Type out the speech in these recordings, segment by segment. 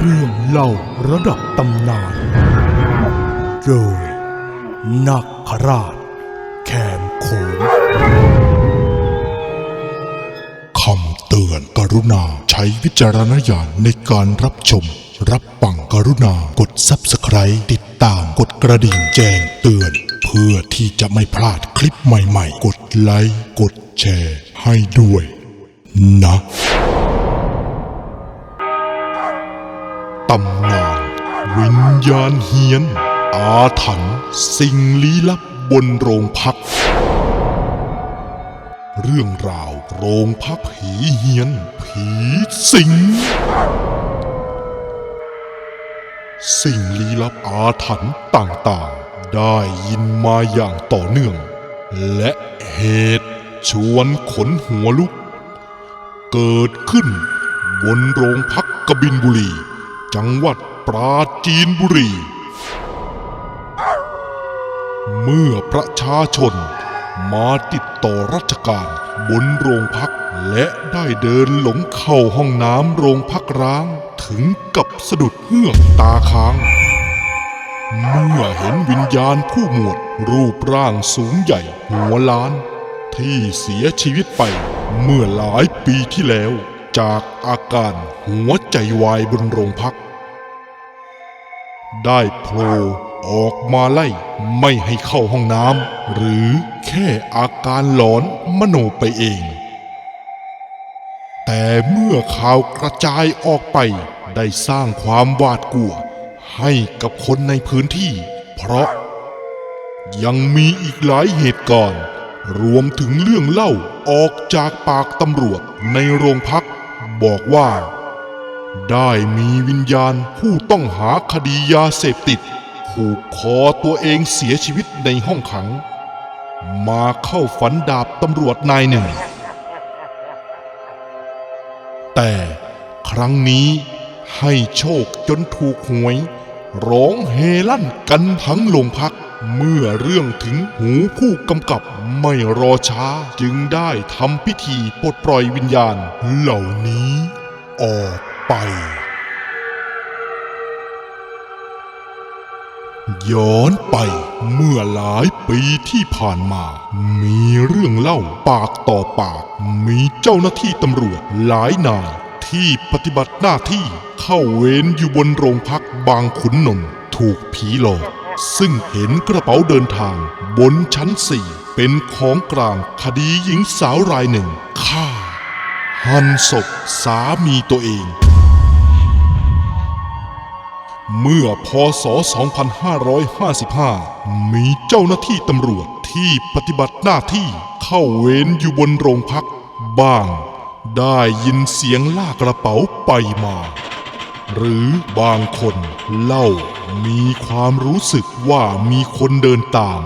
เรื่องเล่าระดับตำนานโดยนักขราชแขมโขงคำเตือนกรุณาใช้วิจารณญาณในการรับชม รับฟังกรุณากด Subscribe ติดตามกดกระดิ่งแจ้งเตือน เพื่อที่จะไม่พลาดคลิปใหม่ๆ กดไลค์ กดแชร์ให้ด้วยนะ ญาณเฮียน อาถรรพ์สิ่งลี้ลับบนโรงพัก เรื่องราวโรงพักผีเฮียน ผีสิง สิ่งลี้ลับอาถรรพ์ต่างๆ ได้ยินมาอย่างต่อเนื่อง และเหตุชวนขนหัวลุก เกิดขึ้นบนโรงพักกบินบุรี จังหวัด ปราจีนบุรี เมื่อประชาชนมาติดต่อราชการบนโรงพัก และได้เดินหลงเข้าห้องน้ำโรงพักร้างถึงกับสะดุดเฮือกตาค้าง เมื่อเห็นวิญญาณผู้หมวดรูปร่างสูงใหญ่หัวล้าน ที่เสียชีวิตไปเมื่อหลายปีที่แล้ว จากอาการหัวใจวายบนโรงพัก ได้โผล่ออกมาไล่ไม่ให้เข้าห้องน้ำหรือแค่อาการหลอนมโนไปเอง แต่เมื่อข่าวกระจายออกไปได้สร้างความหวาดกลัว ให้กับคนในพื้นที่ เพราะ ยังมีอีกหลายเหตุการณ์รวมถึงเรื่องเล่าออกจากปากตำรวจในโรงพัก บอกว่า ได้มีวิญญาณผู้ต้องหาคดียาเสพติด ผูกคอตัวเองเสียชีวิตในห้องขัง มาเข้าฝันดาบตำรวจนายหนึ่ง แต่ครั้งนี้ให้โชคจนถูกหวย ร้องเฮลั่นกันทั้งโรงพัก เมื่อเรื่องถึงหูผู้กำกับไม่รอช้าจึงได้ทำพิธีปลดปล่อยวิญญาณเหล่านี้ออก ไป ย้อนไปเมื่อหลายปีที่ผ่านมา มีเรื่องเล่าปากต่อปาก มีเจ้าหน้าที่ตำรวจหลายนายที่ปฏิบัติหน้าที่เข้าเวรอยู่บนโรงพักบางขุนนนท์ถูกผีหลอก ซึ่งเห็นกระเป๋าเดินทาง บนชั้นสี่เป็นของกลางคดีหญิงสาวรายหนึ่งฆ่า หันศพสามีตัวเอง เมื่อพศ 2555 มีเจ้าหน้าที่ตำรวจที่ปฏิบัติหน้าที่เข้าเวรอยู่บนโรงพัก บ้าง ได้ยินเสียงลากกระเป๋าไปมา หรือบางคนเล่ามีความรู้สึกว่ามีคนเดินตาม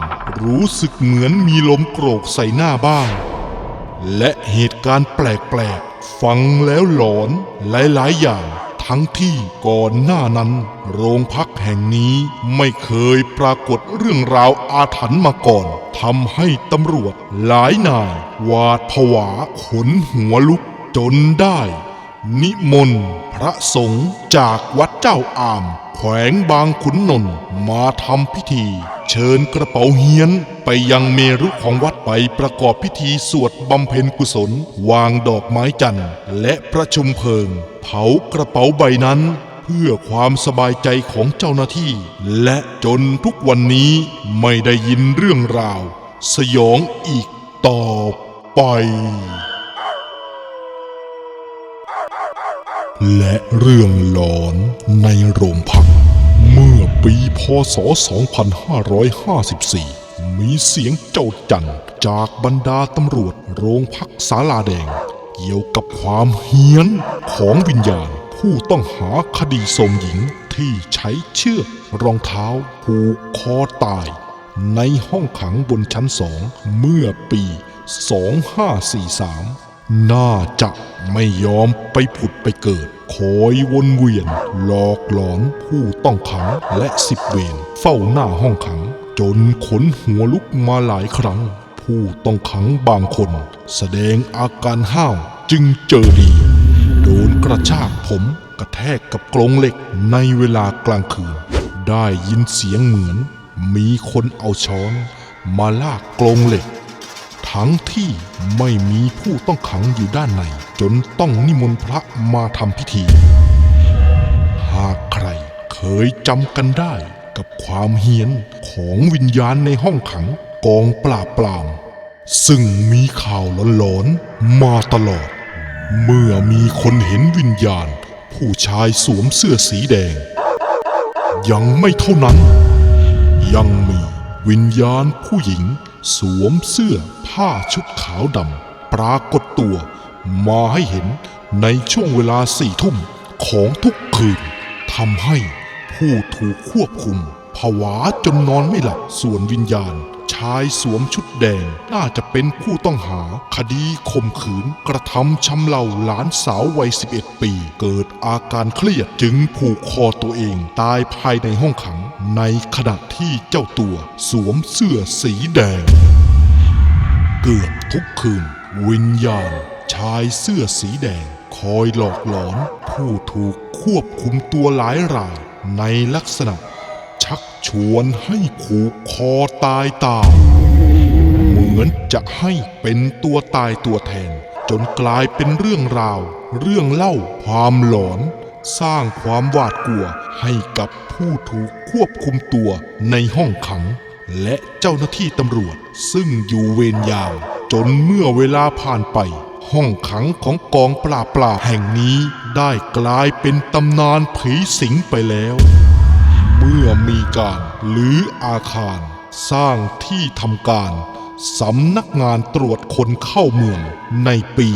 รู้สึกเหมือนมีลมโกรกใส่หน้าบ้าง และเหตุการณ์แปลกๆ ฟังแล้วหลอนหลายๆอย่าง ทั้งที่ก่อนหน้านั้น โรงพักแห่งนี้ไม่เคยปรากฏเรื่องราวอาถรรพ์มาก่อนทำให้ตำรวจหลายนาย หวาดผวาขนหัวลุกจนได้ นิมนต์พระสงฆ์จากวัดเจ้าอาม แขวงบางขุนนนท์มาทำพิธี เชิญกระเป๋าเฮียนไปยังเมรุของวัดไปประกอบพิธีสวดบำเพ็ญกุศล วางดอกไม้จันทร์และประชุมเพลิง เผากระเป๋าใบนั้น เพื่อความสบายใจของเจ้าหน้าที่ และจนทุกวันนี้ไม่ได้ยินเรื่องราว สยองอีกต่อไป และเรื่องหลอนในโรงพัก เมื่อปีพศ 2554 มีเสียงเจ้าจันจากบรรดาตำรวจโรงพักสาลาแดง เกี่ยวกับความเฮี้ยนของวิญญาณผู้ต้องหาคดีสมหญิงที่ใช้เชือกรองเท้าผูกคอตาย ในห้องขังบนชั้นสองเมื่อปี 2543 น่าจะไม่ยอมไปผุดไปเกิด คอยวนเวียน หลอกหลอนผู้ต้องขังและสิบเวรเฝ้าหน้าห้องขัง จนขนหัวลุกมาหลายครั้ง ผู้ต้องขังบางคน แสดงอาการห้าวจึงเจอดี โดนกระชากผมกระแทกกับกรงเหล็กในเวลากลางคืน ได้ยินเสียงเหมือน มีคนเอาช้อน มาลากกรงเหล็ก ทั้งที่ไม่มีผู้ต้องขังอยู่ด้านใน จนต้องนิมนต์พระมาทำพิธี หากใครเคยจำกันได้กับความเฮี้ยนของวิญญาณในห้องขังกองปราบปราม ซึ่งมีข่าวหลอนๆมาตลอด เมื่อมีคนเห็นวิญญาณ ผู้ชายสวมเสื้อสีแดง ยังไม่เท่านั้น ยังมีวิญญาณผู้หญิง สวมเสื้อผ้าชุดขาวดำปรากฏตัว มาให้เห็นในช่วงเวลาสี่ทุ่มของทุกคืนทำให้ผู้ถูกควบคุม ผวาจนนอนไม่หลับส่วนวิญญาณ ชายสวมชุดแดง น่าจะเป็นผู้ต้องหา คดีข่มขืน กระทำชำเราหลานสาววัย 11 ปี เกิดอาการเครียดจึงผูกคอตัวเอง ตายภายในห้องขัง ในขณะที่เจ้าตัว สวมเสื้อสีแดง เกือบทุกคืน วิญญาณ ชายเสื้อสีแดง คอยหลอกหลอน ผู้ถูกควบคุมตัวหลายรายในลักษณะ ชักชวนให้ผูกคอตายตามเหมือนจะให้เป็นตัวตายตัวแทน จนกลายเป็นเรื่องราว เรื่องเล่าความหลอน สร้างความหวาดกลัวให้กับผู้ถูกควบคุมตัวในห้องขัง และเจ้าหน้าที่ตำรวจซึ่งอยู่เวรยามจนเมื่อเวลาผ่านไป ห้องขังของกองปราบปราแห่งนี้ได้กลายเป็นตำนานผีสิงไปแล้ว เมื่อมีการหรืออาคาร สร้างที่ทำการสำนักงานตรวจคนเข้าเมืองในปี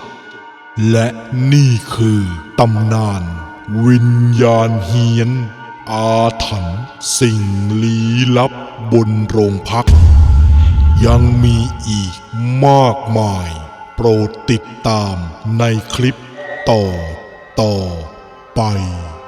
2557 และนี่คือตำนาน วิญญาณเฮียน อาถรรพ์สิ่งลี้ลับบนโรงพัก ยังมีอีกมากมาย โปรดติดตามในคลิปต่อต่อ ไป